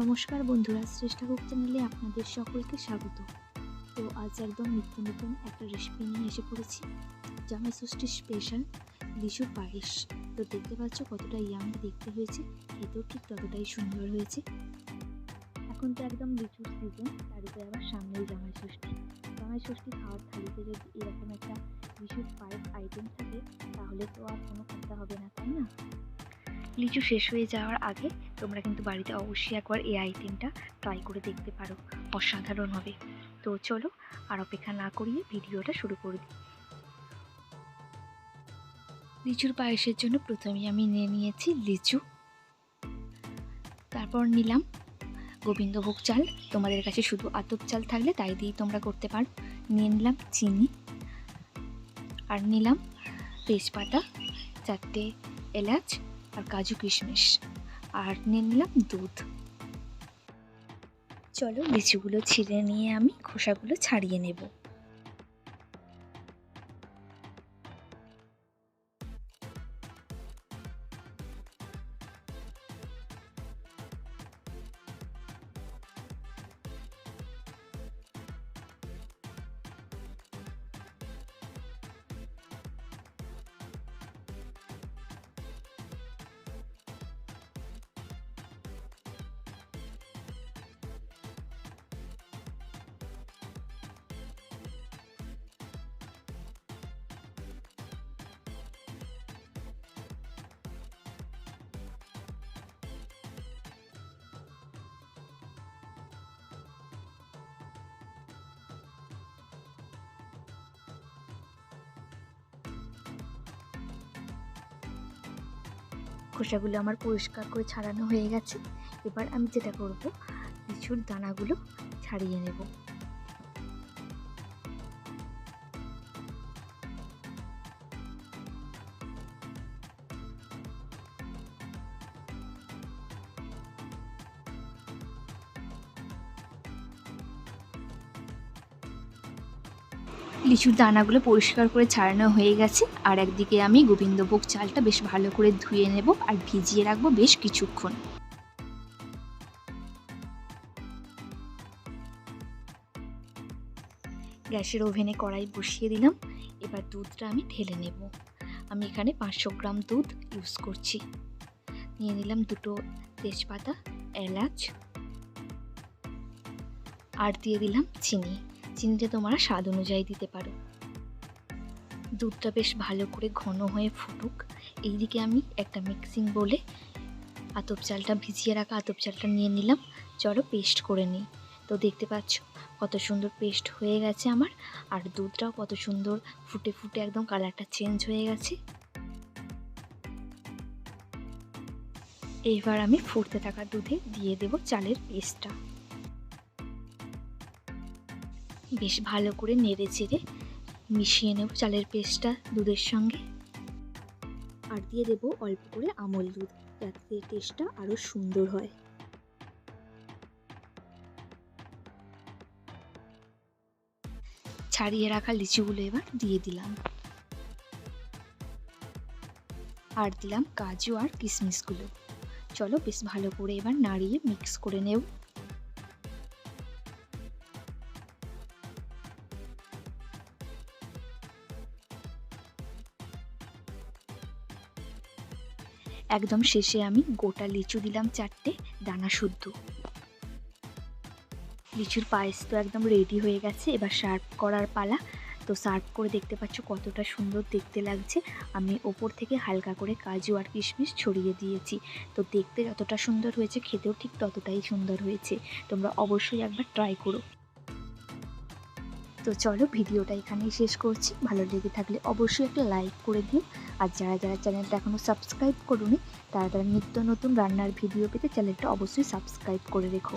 নমস্কার বন্ধুরা শ্রেষ্ঠা কুক চ্যানেলে আপনাদের সকলকে স্বাগত। তো আজ একদম নিত্য নতুন একটা রেসিপি নিয়ে এসে পড়েছি জামাই ষষ্ঠীর স্পেশাল লিচু পায়েস। তো দেখতে পাচ্ছ কতটা ইয়াম দেখতে হয়েছে, খেতেও ঠিক ততটাই সুন্দর হয়েছে। এখন তো একদম লিচুর সিজন তার উপরে আবার সামনেই জামাই ষষ্ঠী জামাই ষষ্ঠী খাওয়ার থালিতে যদি এরকম একটা লিচুর পায়েস আইটেম থাকে, তাহলে তো আর কোনো কথা হবে না, তাই না? লিচু শেষ হয়ে যাওয়ার আগে তোমরা কিন্তু বাড়িতে অবশ্যই একবার এই আইটেমটা ট্রাই করে দেখতে পারো, অসাধারণ হবে। তো চলো আর অপেক্ষা না করিয়ে ভিডিওটা শুরু করে দিই। লিচুর পায়েসের জন্য প্রথমেই আমি নিয়ে নিয়েছি লিচু। তারপর নিলাম গোবিন্দভোগ চাল। তোমাদের কাছে শুধু আতপ চাল থাকলে তাই দিয়েই তোমরা করতে পারো। নিয়ে নিলাম চিনি। আর নিলাম তেজপাতা, চারটে এলাচ আর কাজু কিশমিশ। আর নিয়ে নিলাম দুধ। চলো লিচুগুলো ছিঁড়ে নিয়ে আমি খোসাগুলো ছাড়িয়ে নেব। খোসাগুলো আমার পরিষ্কার করে ছাড়ানো হয়ে গেছে। এবার আমি যেটা করব, লিচুর দানাগুলো ছাড়িয়ে নেব। লিচুর দানাগুলো পরিষ্কার করে ছাড়ানো হয়ে গেছে। আর একদিকে আমি গোবিন্দভোগ চালটা বেশ ভালো করে ধুয়ে নেব আর ভিজিয়ে রাখব বেশ কিছুক্ষণ। গ্যাসের ওভেনে কড়াই বসিয়ে দিলাম। এবার দুধটা আমি ঢেলে নেব। আমি এখানে পাঁচশো গ্রাম দুধ ইউজ করছি। নিয়ে নিলাম দুটো তেজপাতা, এলাচ আর দিয়ে দিলাম চিনি। চিনিটা তোমরা স্বাদ অনুযায়ী দিতে পারো। দুধটা বেশ ভালো করে ঘন হয়ে ফুটুক। এইদিকে আমি একটা মিক্সিং বলে আতপ চালটা ভিজিয়ে রাখা আতপ চালটা নিয়ে নিলাম। চলো পেস্ট করে নিই। তো দেখতে পাচ্ছ, কত সুন্দর পেস্ট হয়ে গেছে আমার। আর দুধটাও কত সুন্দর ফুটে ফুটে একদম কালারটা চেঞ্জ হয়ে গেছে। এইবার আমি ফুটতে থাকা দুধে দিয়ে দেব চালের পেস্টটা বেশ ভালো করে নেড়ে চেড়ে মিশিয়ে নেব চালের পেস্টটা দুধের সঙ্গে। আর দিয়ে দেব অল্প করে আমল দুধ যাতে টেস্টটা আরও সুন্দর হয়। ছাড়িয়ে রাখা লিচুগুলো এবার দিয়ে দিলাম। আর দিলাম কাজু আর কিশমিশগুলো। চলো বেশ ভালো করে এবার নাড়িয়ে মিক্স করে নেব। একদম শেষে আমি গোটা লিচু দিলাম চারটে দানা শুদ্ধ। লিচুর পায়েস তো একদম রেডি হয়ে গেছে, এবার সার্ভ করার পালা। তো সার্ভ করে দেখতে পাচ্ছ কতটা সুন্দর দেখতে লাগছে। আমি ওপর থেকে হালকা করে কাজু আর কিশমিশ ছড়িয়ে দিয়েছি। তো দেখতে যতটা সুন্দর হয়েছে, খেতেও ঠিক ততটাই সুন্দর হয়েছে। তোমরা অবশ্যই একবার ট্রাই করো। তো চলো ভিডিওটা এখানেই শেষ করছি। ভালো লেগে থাকলে অবশ্যই একটা লাইক করে দিন। আর যারা যারা চ্যানেলটা এখনও সাবস্ক্রাইব করুনি, তারা তারা নিত্য নতুন রান্নার ভিডিও পেতে চ্যানেলটা অবশ্যই সাবস্ক্রাইব করে রেখো।